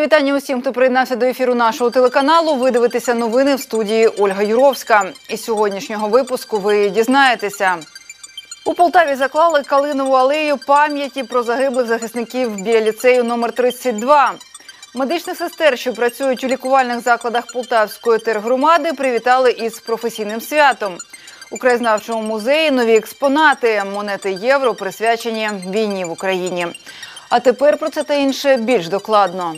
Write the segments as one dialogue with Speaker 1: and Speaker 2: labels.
Speaker 1: Вітання усім, хто приєднався до ефіру нашого телеканалу. Ви дивитеся новини в студії Ольга Юровська. Із сьогоднішнього випуску ви дізнаєтеся. У Полтаві заклали калинову алею пам'яті про загиблих захисників біля ліцею номер 32. Медичних сестер, що працюють у лікувальних закладах Полтавської тергромади, привітали із професійним святом. У краєзнавчому музеї нові експонати монети євро присвячені війні в Україні. А тепер про це та інше більш докладно.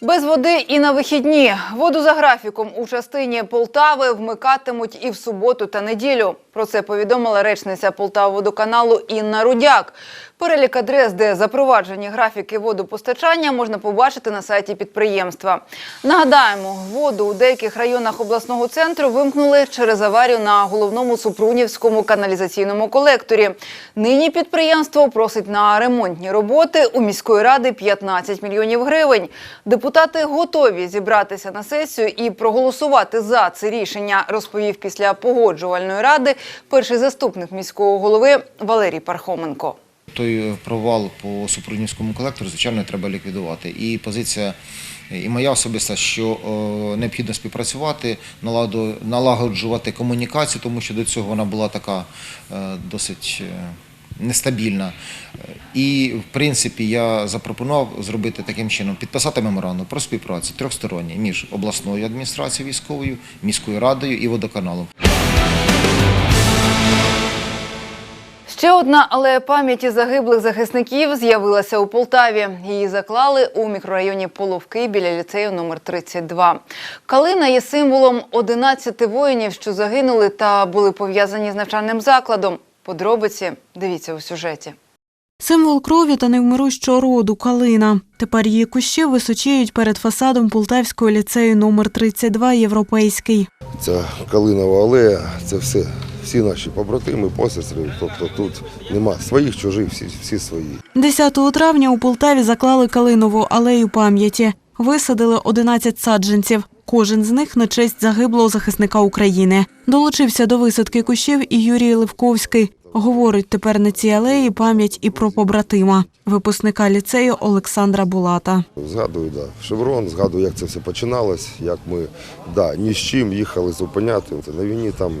Speaker 1: Без води і на вихідні воду за графіком у частині Полтави вмикатимуть і в суботу та неділю. Про це повідомила речниця Полтаводоканалу Інна Рудяк. Перелік адрес, де запроваджені графіки водопостачання, можна побачити на сайті підприємства. Нагадаємо, воду у деяких районах обласного центру вимкнули через аварію на головному Супрунівському каналізаційному колекторі. Нині підприємство просить на ремонтні роботи у міської ради 15 мільйонів гривень. Депутати готові зібратися на сесію і проголосувати за це рішення, розповів після погоджувальної ради перший заступник міського голови Валерій Пархоменко.
Speaker 2: Той провал по Супрунівському колектору, звичайно, треба ліквідувати. І позиція і моя особиста, що е, необхідно співпрацювати, налагоджувати комунікацію, тому що до цього вона була така е, досить е, нестабільна. І, в принципі, я запропонував зробити таким чином, підписати меморандум про співпрацю трьохсторонній між обласною адміністрацією військовою, міською радою і водоканалом.
Speaker 1: Ще одна алея пам'яті загиблих захисників з'явилася у Полтаві. Її заклали у мікрорайоні Половки біля ліцею номер 32. Калина є символом 11 воїнів, що загинули та були пов'язані з навчальним закладом. Подробиці дивіться у сюжеті.
Speaker 3: Символ крові та невмирущого роду калина. Тепер її кущі височіють перед фасадом Полтавського ліцею номер 32 Європейський.
Speaker 4: Ця калинова алея, це все, всі наші побратими, посестри. Тобто тут нема своїх, чужих, всі, всі свої.
Speaker 3: 10 травня у Полтаві заклали калинову алею пам'яті. Висадили 11 саджанців. Кожен з них на честь загиблого захисника України. Долучився до висадки кущів і Юрій Левковський. Говорить, тепер на цій алеї пам'ять і про побратима, випускника ліцею Олександра Булата.
Speaker 4: Згадую, да, шеврон, згадую, як це все починалось, як ми да, ні з чим їхали зупиняти. На війні там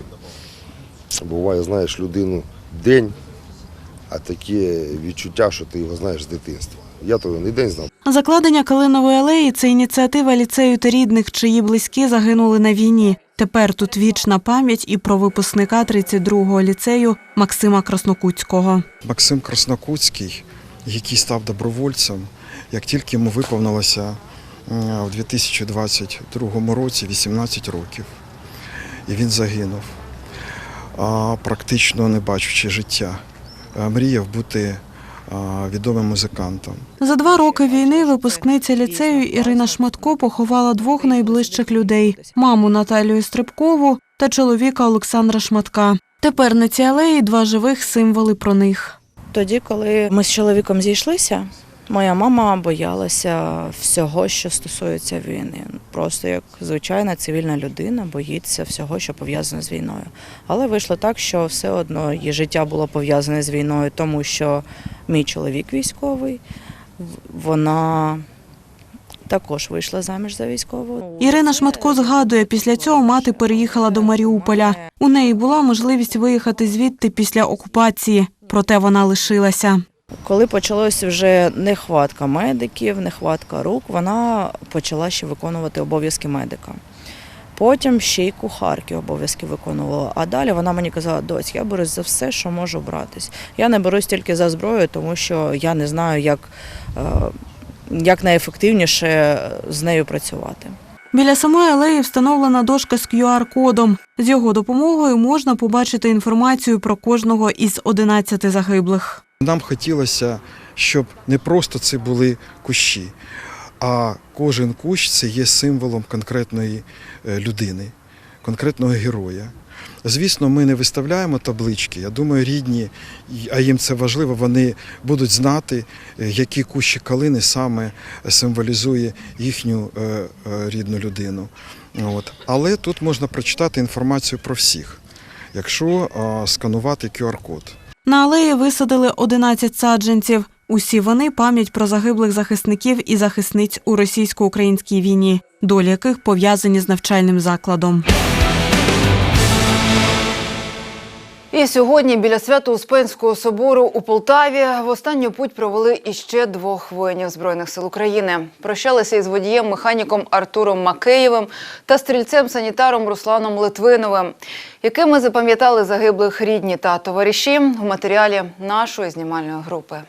Speaker 4: буває, знаєш, людину день, а таке відчуття, що ти його знаєш з дитинства. Я того не день знав.
Speaker 3: Закладення Калинової алеї це ініціатива ліцею та рідних, чиї близькі загинули на війні. Тепер тут вічна пам'ять і про випускника 32-го ліцею Максима Краснокутського.
Speaker 5: Максим Краснокутський, який став добровольцем, як тільки йому виповнилося в 2022 році 18 років, і він загинув, практично не бачучи життя. Мріяв бути відомим музикантом.
Speaker 3: За два роки війни випускниця ліцею Ірина Шматко поховала двох найближчих людей: маму Наталію Стрибкову та чоловіка Олександра Шматка. Тепер на цій алеї два живих символи про них.
Speaker 6: Тоді, коли ми з чоловіком зійшлися, моя мама боялася всього, що стосується війни. Просто як звичайна цивільна людина боїться всього, що пов'язане з війною. Але вийшло так, що все одно її життя було пов'язане з війною, тому що мій чоловік військовий, вона також вийшла заміж за військового.
Speaker 3: Ірина Шматко згадує, після цього мати переїхала до Маріуполя. У неї була можливість виїхати звідти після окупації, проте вона лишилася.
Speaker 6: Коли почалася вже нехватка медиків, нехватка рук, вона почала ще виконувати обов'язки медика. Потім ще й кухарки обов'язки виконувала. А далі вона мені казала, доць, я берусь за все, що можу братись. Я не берусь тільки за зброю, тому що я не знаю, як, е, як найефективніше з нею працювати.
Speaker 3: Біля самої алеї встановлена дошка з QR-кодом. З його допомогою можна побачити інформацію про кожного із 11 загиблих.
Speaker 5: Нам хотілося, щоб не просто це були кущі, а кожен кущ це є символом конкретної е, людини, конкретного героя. Звісно, ми не виставляємо таблички. Я думаю, рідні, а їм це важливо, вони будуть знати, е, які кущі калини саме символізує їхню е, рідну людину. От. Але тут можна прочитати інформацію про всіх, якщо сканувати QR-код.
Speaker 3: На алеї висадили 11 саджанців. Усі вони пам'ять про загиблих захисників і захисниць у російсько-українській війні, долі яких пов'язані з навчальним закладом.
Speaker 1: І сьогодні біля Свято-Успенського собору у Полтаві в останню путь провели іще двох воїнів Збройних сил України. Прощалися із водієм-механіком Артуром Макеєвим та стрільцем-санітаром Русланом Литвиновим, якими запам'ятали загиблих рідні та товариші в матеріалі нашої знімальної групи.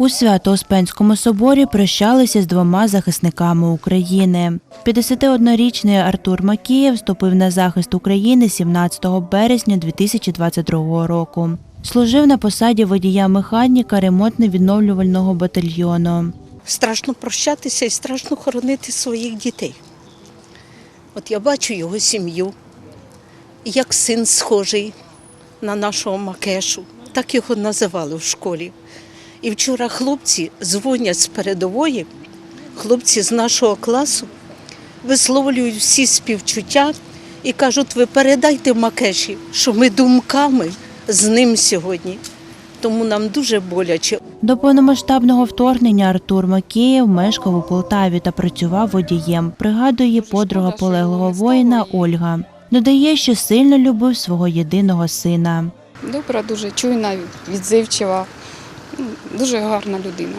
Speaker 7: У Свято-Успенському соборі прощалися з двома захисниками України. 51-річний Артур Макієв вступив на захист України 17 березня 2022 року. Служив на посаді водія-механіка ремонтно-відновлювального батальйону.
Speaker 8: страшно прощатися і страшно хоронити своїх дітей. От я бачу його сім'ю, як син схожий на нашого Макешу, так його називали в школі. І вчора хлопці дзвонять з передової, хлопці з нашого класу висловлюють всі співчуття і кажуть, ви передайте Макеші, що ми думками з ним сьогодні. Тому нам дуже боляче.
Speaker 7: До повномасштабного вторгнення Артур Макієв мешкав у Полтаві та працював водієм. Пригадує подруга полеглого воїна Ольга. Додає, що сильно любив свого єдиного сина.
Speaker 9: Добра, дуже чуйна, відзивчива, дуже гарна людина.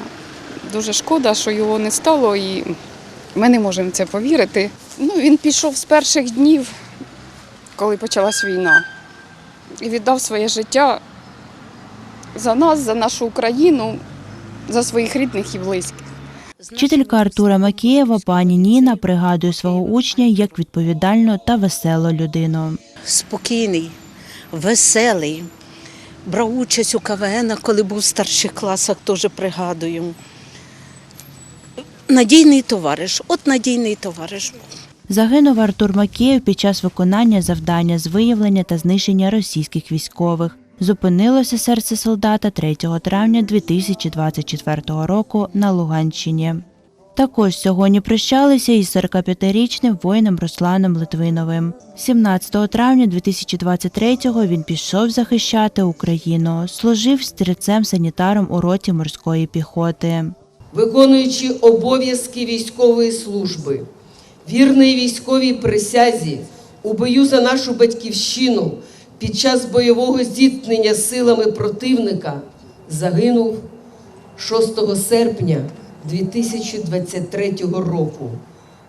Speaker 9: Дуже шкода, що його не стало, і ми не можемо в це повірити. Ну, він пішов з перших днів, коли почалась війна, і віддав своє життя за нас, за нашу Україну, за своїх рідних і близьких.
Speaker 7: Вчителька Артура Макієва, пані Ніна, пригадує свого учня як відповідальну та веселу людину.
Speaker 8: спокійний, веселий. Брав участь у КВН, коли був в старших класах, теж пригадую. Надійний товариш, от надійний товариш.
Speaker 7: Загинув Артур Макієв під час виконання завдання з виявлення та знищення російських військових. Зупинилося серце солдата 3 травня 2024 року на Луганщині. Також сьогодні прощалися із 45-річним воїном Русланом Литвиновим. 17 травня 2023-го він пішов захищати Україну, служив стрільцем-санітаром у роті морської піхоти.
Speaker 10: виконуючи обов'язки військової служби, вірний військовій присязі у бою за нашу батьківщину під час бойового зіткнення силами противника загинув 6 серпня 2023 року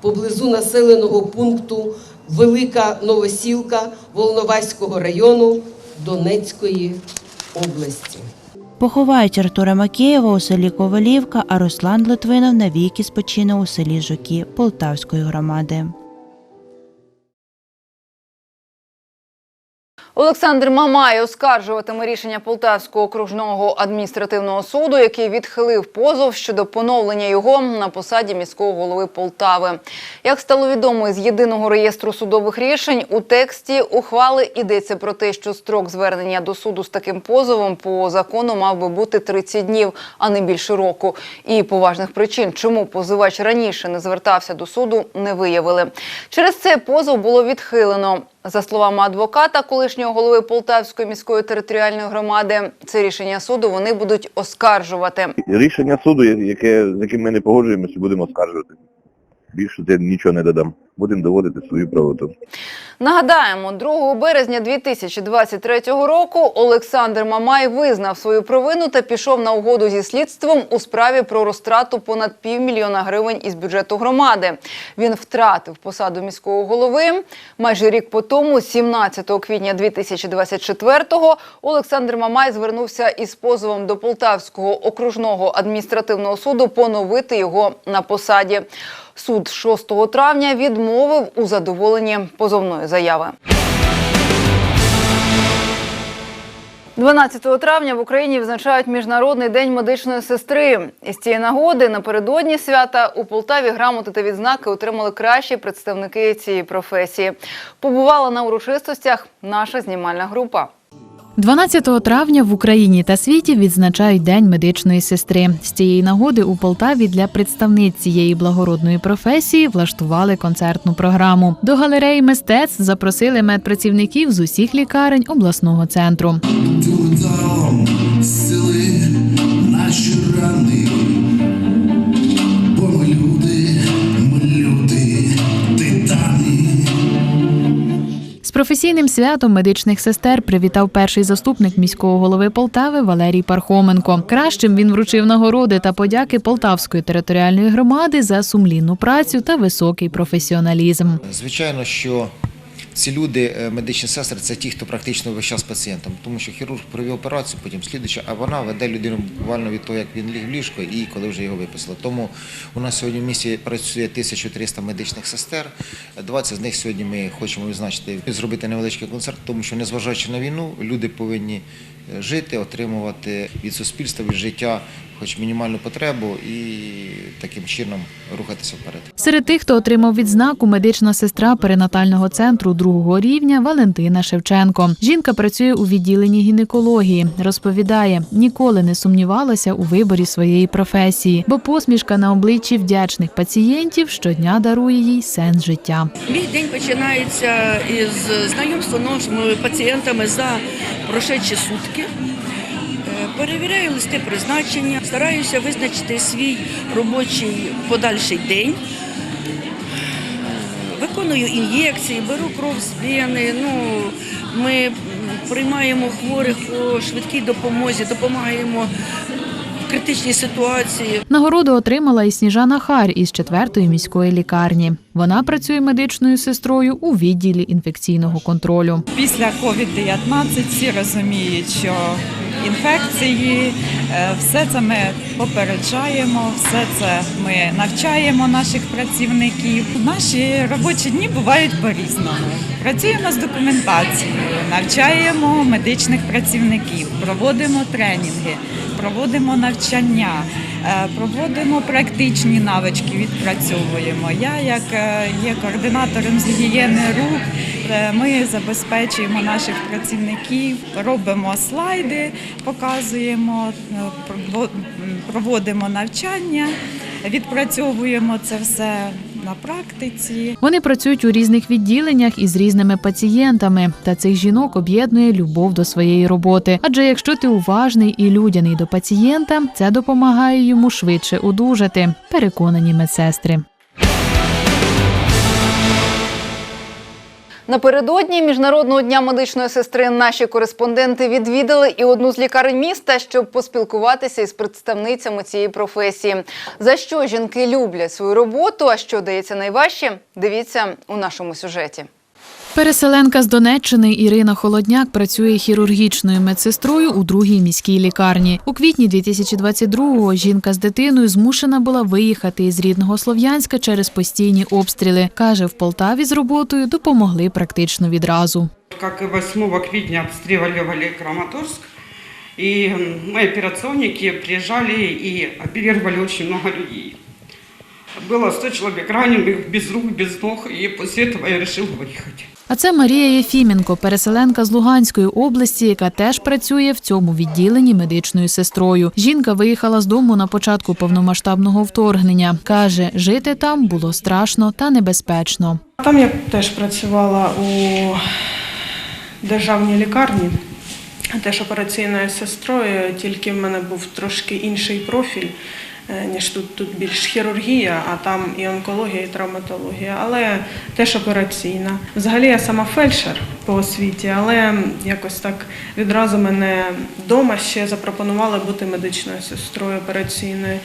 Speaker 10: поблизу населеного пункту Велика Новосілка Волноваського району Донецької області.
Speaker 7: Поховають Артура Макеєва у селі Ковалівка, а Руслан Литвинов навіки спочине у селі Жуки Полтавської громади.
Speaker 1: Олександр Мамай оскаржуватиме рішення Полтавського окружного адміністративного суду, який відхилив позов щодо поновлення його на посаді міського голови Полтави. Як стало відомо із єдиного реєстру судових рішень, у тексті ухвали йдеться про те, що строк звернення до суду з таким позовом по закону мав би бути 30 днів, а не більше року. І поважних причин, чому позивач раніше не звертався до суду, не виявили. Через це позов було відхилено. За словами адвоката, колишнього голови Полтавської міської територіальної громади, це рішення суду вони будуть оскаржувати.
Speaker 11: Рішення суду, яке, з яким ми не погоджуємося, будемо оскаржувати. Більше я нічого не додам. Будемо доводити свою правоту.
Speaker 1: Нагадаємо, 2 березня 2023 року Олександр Мамай визнав свою провину та пішов на угоду зі слідством у справі про розтрату понад півмільйона гривень із бюджету громади. Він втратив посаду міського голови. Майже рік по тому, 17 квітня 2024-го, Олександр Мамай звернувся із позовом до Полтавського окружного адміністративного суду поновити його на посаді. Суд 6 травня відмовив у задоволенні позовної заяви. 12 травня в Україні відзначають Міжнародний день медичної сестри. Із цієї нагоди напередодні свята у Полтаві грамоти та відзнаки отримали кращі представники цієї професії. Побувала на урочистостях наша знімальна група.
Speaker 12: 12 травня в Україні та світі відзначають День медичної сестри. З цієї нагоди у Полтаві для представниць цієї благородної професії влаштували концертну програму. До галереї мистецтв запросили медпрацівників з усіх лікарень обласного центру.
Speaker 13: Сили, наші рани,
Speaker 12: професійним святом медичних сестер привітав перший заступник міського голови Полтави Валерій Пархоменко. Кращим він вручив нагороди та подяки Полтавської територіальної громади за сумлінну працю та високий професіоналізм.
Speaker 2: Звичайно, що ці люди, е, медичні сестри, це ті, хто практично весь час з пацієнтом, тому що хірург провів операцію, потім слідуюча, а вона веде людину буквально від того, як він ліг в ліжко і коли вже його виписали. Тому у нас сьогодні в місті працює 1300 медичних сестер. 20 з них сьогодні ми хочемо відзначити, зробити невеличкий концерт, тому що незважаючи на війну, люди повинні е, жити, отримувати від суспільства, від життя хоч мінімальну потребу і таким чином рухатися вперед.
Speaker 12: Серед тих, хто отримав відзнаку, медична сестра перинатального центру другого рівня Валентина Шевченко. Жінка працює у відділенні гінекології. Розповідає, ніколи не сумнівалася у виборі своєї професії, бо посмішка на обличчі вдячних пацієнтів щодня дарує їй сенс життя.
Speaker 14: Мій день починається із знайомства новими пацієнтами за прошедші сутки. Е, Перевіряю листи призначення, стараюся визначити свій робочий подальший день. Виконую ін'єкції, беру кров з вени. Ну, ми приймаємо хворих по швидкій допомозі, допомагаємо в критичній ситуації.
Speaker 12: Нагороду отримала і Сніжана Харь із четвертої міської лікарні. Вона працює медичною сестрою у відділі інфекційного контролю.
Speaker 15: Після COVID-19 всі розуміють, що інфекції, е, все це ми попереджаємо, все це ми навчаємо наших працівників. Наші робочі дні бувають по-різному. Працюємо з документацією, навчаємо медичних працівників, проводимо тренінги, проводимо навчання, е, проводимо практичні навички, відпрацьовуємо. Я, як е, є координатором з гігієни рук, е, ми забезпечуємо наших працівників, робимо слайди, показуємо, е, проводимо навчання, відпрацьовуємо це все на практиці.
Speaker 12: Вони працюють у різних відділеннях із різними пацієнтами, та цих жінок об'єднує любов до своєї роботи. Адже якщо ти уважний і людяний до пацієнта, це допомагає йому швидше одужати. Переконані медсестри.
Speaker 1: Напередодні міжнародного дня медичної сестри наші кореспонденти відвідали і одну з лікарень міста, щоб поспілкуватися із представницями цієї професії. За що жінки люблять свою роботу, а що дається найважче, дивіться у нашому сюжеті.
Speaker 12: Переселенка з Донеччини Ірина Холодняк працює хірургічною медсестрою у другій міській лікарні. У квітні 2022-го жінка з дитиною змушена була виїхати із рідного Слов'янська через постійні обстріли. Каже, в Полтаві з роботою допомогли практично відразу.
Speaker 16: И 8 квитня обстреливали Краматорск, и мы операционники приезжали и оперировали очень много людей. Было 100 человек раненых, без рук, без ног, и после этого я решила выехать.
Speaker 12: А це Марія Єфіменко, переселенка з Луганської області, яка теж працює в цьому відділенні медичною сестрою. Жінка виїхала з дому на початку повномасштабного вторгнення. Каже, жити там було страшно та небезпечно.
Speaker 17: Там я теж працювала у державній лікарні, теж операційною сестрою, тільки в мене був трошки інший профіль, е, ніж тут. Тут більш хірургія, а там і онкологія, і травматологія, але теж операційна. Взагалі я сама фельдшер по освіті, але якось так відразу мене вдома ще запропонували бути медичною сестрою операційною.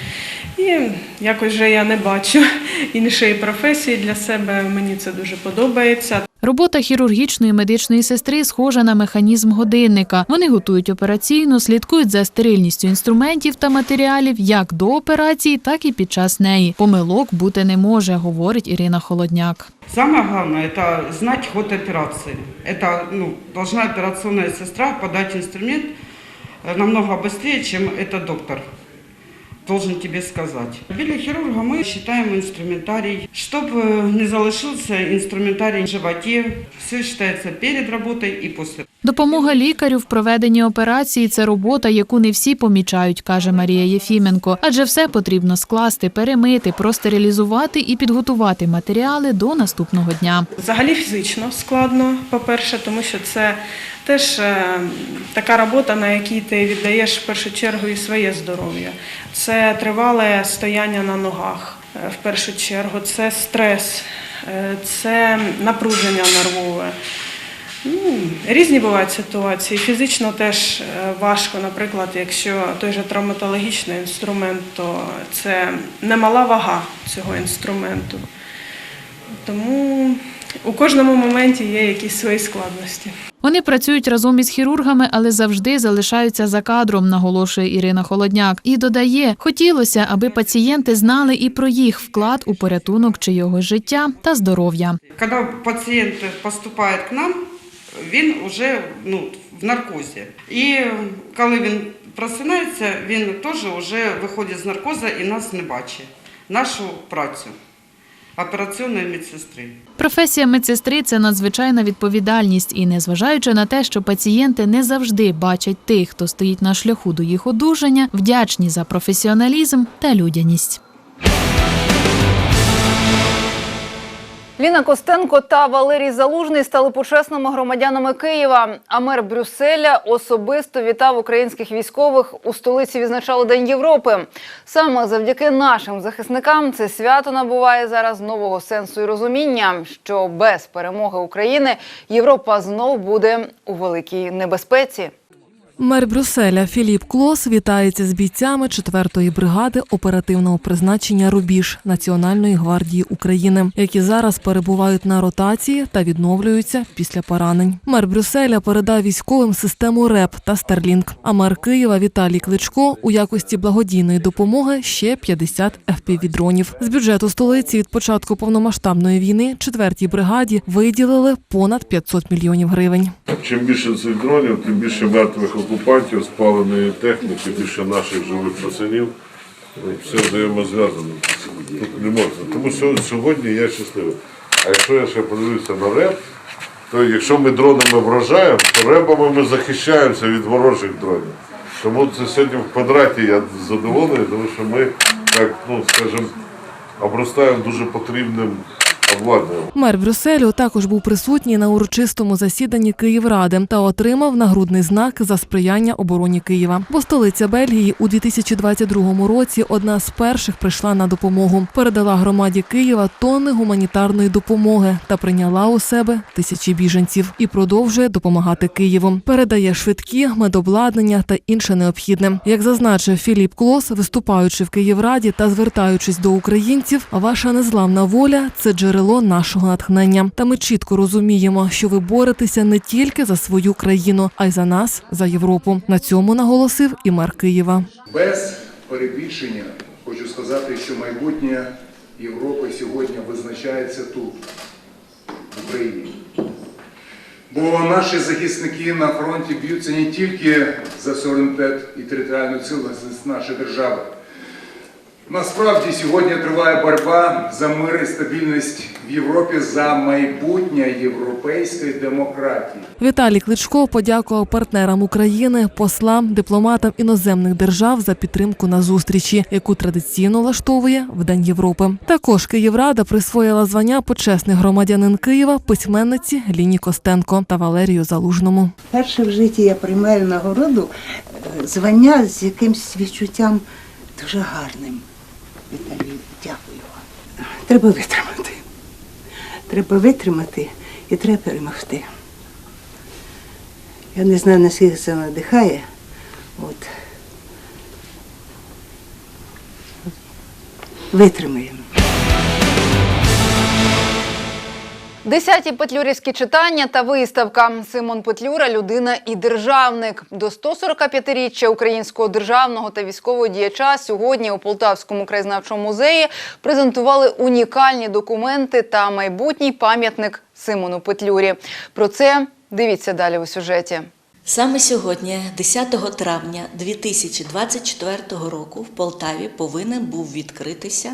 Speaker 17: І якось вже я не бачу іншої професії для себе. Мені це дуже подобається.
Speaker 12: Робота хірургічної медичної сестри схожа на механізм годинника. Вони готують операційну, слідкують за стерильністю інструментів та матеріалів як до операції, так і під час неї. Помилок бути не може, говорить Ірина Холодняк.
Speaker 16: Самое главное – это знать ход операции. Это ну, должна операционная сестра подать инструмент э, намного быстрее, чем это доктор должен тебе сказать. Біля хирурга мы считаем инструментарий. Чтобы не залишился инструментарий в животе, все считается перед работой и после.
Speaker 12: Допомога лікарю в проведенні операції це робота, яку не всі помічають, каже Марія Єфіменко. Адже все потрібно скласти, перемити, простерилізувати і підготувати матеріали до наступного дня.
Speaker 17: Взагалі фізично складно, по-перше, тому що це теж е, така робота, на якій ти віддаєш в першу чергу і своє здоров'я. Це тривале стояння на ногах, е, в першу чергу, це стрес, е, це напруження нервове. Ну, різні бувають ситуації. Фізично теж е, важко, наприклад, якщо той же травматологічний інструмент, то це немала вага цього інструменту. Тому у кожному моменті є якісь свої складності.
Speaker 12: Вони працюють разом із хірургами, але завжди залишаються за кадром, наголошує Ірина Холодняк. І додає, хотілося, аби пацієнти знали і про їх вклад у порятунок чийогось життя та здоров'я.
Speaker 16: Когда пациент поступает к нам, він вже ну, в наркозі. І коли він просинається, він теж вже виходить з наркозу і нас не бачить. Нашу працю операційної медсестри.
Speaker 12: Професія медсестри це надзвичайна відповідальність, і незважаючи на те, що пацієнти не завжди бачать тих, хто стоїть на шляху до їх одужання, вдячні за професіоналізм та людяність.
Speaker 1: Ліна Костенко та Валерій Залужний стали почесними громадянами Києва. А мер Брюсселя особисто вітав українських військових. У столиці відзначали День Європи. Саме завдяки нашим захисникам це свято набуває зараз нового сенсу і розуміння, що без перемоги України Європа знов буде у великій небезпеці.
Speaker 18: Мер Брюсселя Філіп Клос вітається з бійцями 4-ї бригади оперативного призначення Рубіж Національної гвардії України, які зараз перебувають на ротації та відновлюються після поранень. Мер Брюсселя передав військовим систему РЕП та Старлінг. А мер Києва Віталій Кличко у якості благодійної допомоги ще 50 FPV-дронів. З бюджету столиці від початку повномасштабної війни 4-й бригаді виділили понад 500 мільйонів гривень.
Speaker 19: Чим більше цих дронів, тим більше мертвих окупантів, спаленої техніки, більше наших живих пацанів. Все взаємозв'язано. Тут не можна. Тому сьогодні я щасливий. А якщо я ще подивлюся на реп, то якщо ми дронами вражаємо, то ребами ми захищаємося від ворожих дронів. Тому це сьогодні в квадраті я задоволений, тому що ми так, ну скажімо, обростаємо дуже потрібним обладнанням.
Speaker 18: Мер Брюсселю також був присутній на урочистому засіданні Київради та отримав нагрудний знак за сприяння обороні Києва. Бо столиця Бельгії у 2022 році одна з перших прийшла на допомогу, передала громаді Києва тонни гуманітарної допомоги та прийняла у себе тисячі біженців і продовжує допомагати Києву. Передає швидкі, медобладнання та інше необхідне. Як зазначив Філіп Клос, виступаючи в Київраді та звертаючись до українців, ваша незламна воля це джерело нашого натхнення. Та ми чітко розуміємо, що ви боретеся не тільки за свою країну, а й за нас, за Європу. На цьому наголосив і мер Києва.
Speaker 20: Без перебільшення хочу сказати, що майбутнє Європи сьогодні визначається тут, в Україні. Бо наші захисники на фронті б'ються не тільки за суверенітет і територіальну цілісність нашої держави. Насправді сьогодні триває боротьба за мир і стабільність в Європі за майбутнє європейської демократії.
Speaker 18: Віталій Кличко подякував партнерам України, послам, дипломатам іноземних держав за підтримку на зустрічі, яку традиційно влаштовує в День Європи. Також Київрада присвоїла звання почесний громадянин Києва письменниці Ліні Костенко та Валерію Залужному.
Speaker 21: Перше в житті я приймаю нагороду е, звання з якимсь відчуттям дуже гарним. Віталію, дякую вам. Треба витримати. Треба витримати і треба перемогти. Я не знаю, наскільки це надихає. От. Витримаємо.
Speaker 1: Десяті петлюрівські читання та виставка. Симон Петлюра людина і державник. До 145-річчя українського державного та військового діяча сьогодні у Полтавському краєзнавчому музеї презентували унікальні документи та майбутній пам'ятник Симону Петлюрі. Про це дивіться далі у сюжеті.
Speaker 22: Саме сьогодні, 10 травня 2024 року, в Полтаві повинен був відкритися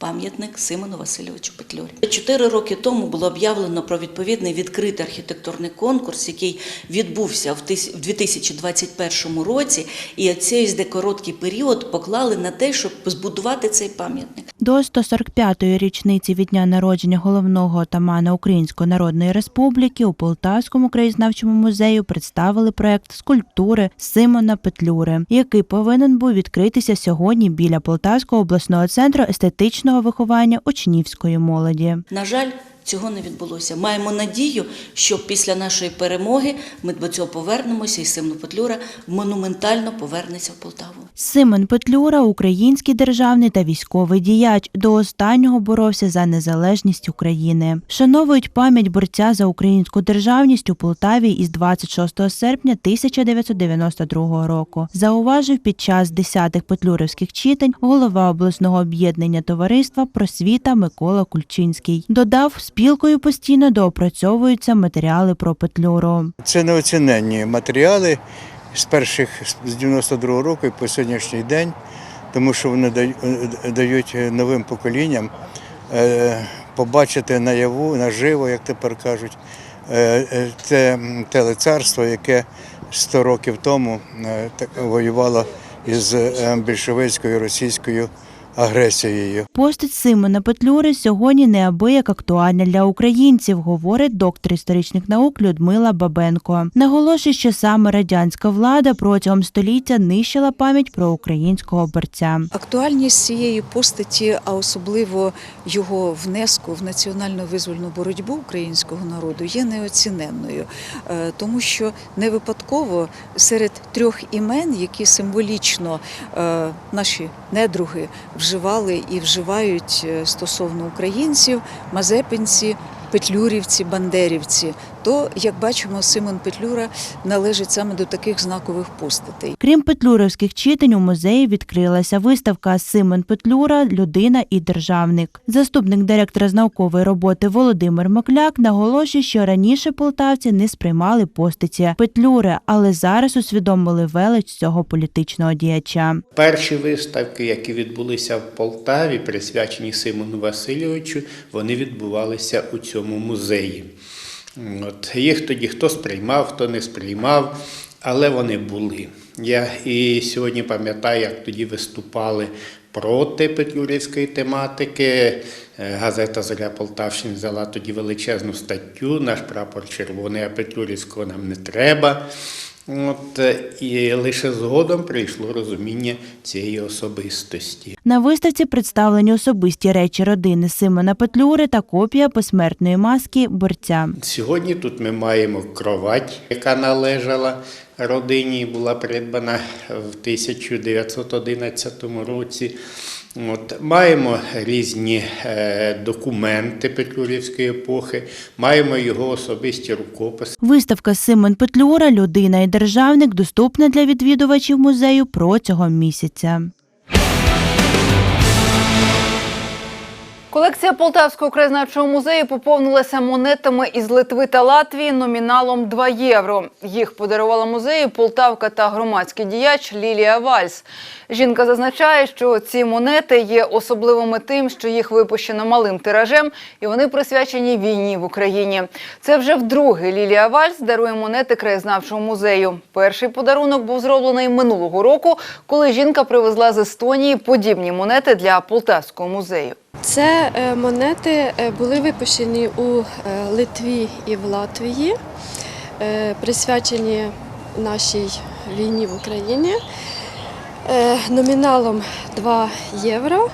Speaker 22: пам'ятник Симону Васильовичу Петлюрі. Чотири роки тому було об'явлено про відповідний відкритий архітектурний конкурс, який відбувся в тис- в 2021 році, і цей короткий період поклали на те, щоб збудувати цей пам'ятник.
Speaker 7: До 145-ї річниці від дня народження головного отамана Української Народної Республіки у Полтавському краєзнавчому музею представили проект скульптури Симона Петлюри, який повинен був відкритися сьогодні біля Полтавського обласного центру естетичного виховання учнівської молоді.
Speaker 22: На жаль, цього не відбулося. Маємо надію, що після нашої перемоги ми до цього повернемося, і Симон Петлюра монументально повернеться в Полтаву.
Speaker 7: Симон Петлюра український державний та військовий діяч. До останнього боровся за незалежність України. Вшановують пам'ять борця за українську державність у Полтаві із 26 серпня 1992 року. Зауважив під час десятих петлюрівських читань голова обласного об'єднання товариства просвіта Микола Кульчинський. Додав, спілкою постійно доопрацьовуються матеріали про Петлюру.
Speaker 23: Це неоціненні матеріали з перших з 92-го року і по сьогоднішній день, тому що вони дають новим поколінням е, побачити наяву, наживо, як тепер кажуть, е, е, те телецарство, яке 100 років тому воювало із більшовицькою російською агресією.
Speaker 7: Постать Симона Петлюри сьогодні неабияк актуальна для українців, говорить доктор історичних наук Людмила Бабенко. Наголошує, що саме радянська влада протягом століття нищила пам'ять про українського борця.
Speaker 24: Актуальність цієї постаті, а особливо його внеску в національну визвольну боротьбу українського народу, є неоціненною, Е, тому що не випадково серед трьох імен, які символічно е, наші недруги вживали і вживають е, стосовно українців, мазепинці. Петлюрівці, бандерівці, то як бачимо, Симон Петлюра належить саме до таких знакових постатей.
Speaker 7: Крім петлюрівських читань, у музеї відкрилася виставка Симон Петлюра Людина і державник. Заступник директора з наукової роботи Володимир Макляк наголошує, що раніше полтавці не сприймали постаті Петлюри, але зараз усвідомили велич цього політичного діяча.
Speaker 25: Перші виставки, які відбулися в Полтаві, присвячені Симону Васильовичу, вони відбувалися у цьому музеї. От, їх тоді хто сприймав, хто не сприймав, але вони були. Я і сьогодні пам'ятаю, як тоді виступали проти петлюрівської тематики. Е, Газета Зоря Полтавщини взяла тоді величезну статтю Наш прапор червоний, а Петлюрівського нам не треба. От, е, і лише згодом прийшло розуміння цієї особистості.
Speaker 7: На виставці представлені особисті речі родини Симона Петлюри та копія посмертної маски борця.
Speaker 25: Сьогодні тут ми маємо кровать, яка належала родині, і була придбана в 1911 році. От, маємо різні е, документи Петлюрівської епохи, маємо його особисті рукописи.
Speaker 7: Виставка Симон Петлюра Людина і державник доступна для відвідувачів музею протягом місяця.
Speaker 1: Колекція Полтавського краєзнавчого музею поповнилася монетами із Литви та Латвії номіналом 2 євро. Їх подарувала музею Полтавка та громадський діяч Лілія Вальс. Жінка зазначає, що ці монети є особливими тим, що їх випущено малим тиражем, і вони присвячені війні в Україні. Це вже вдруге Лілія Вальс дарує монети краєзнавчого музею. Перший подарунок був зроблений минулого року, коли жінка привезла з Естонії подібні монети для Полтавського музею.
Speaker 26: Це е, монети е, були випущені у е, Литві і в Латвії, присвячені нашій війні в Україні номіналом 2 євро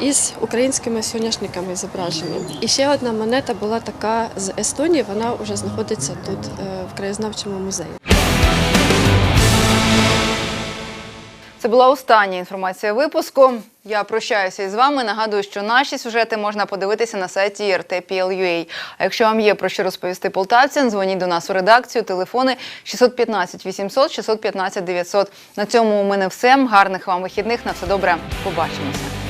Speaker 26: із українськими соняшниками зображені. І ще одна монета була така з Естонії, вона вже знаходиться тут в краєзнавчому музеї.
Speaker 1: Це була остання інформація випуску. Я прощаюся із вами. Нагадую, що наші сюжети можна подивитися на сайті RTPL.ua. А якщо вам є про що розповісти полтавцям, дзвоніть до нас у редакцію. Телефони 615 800 615 900. На цьому у мене все. Гарних вам вихідних. На все добре. Побачимося.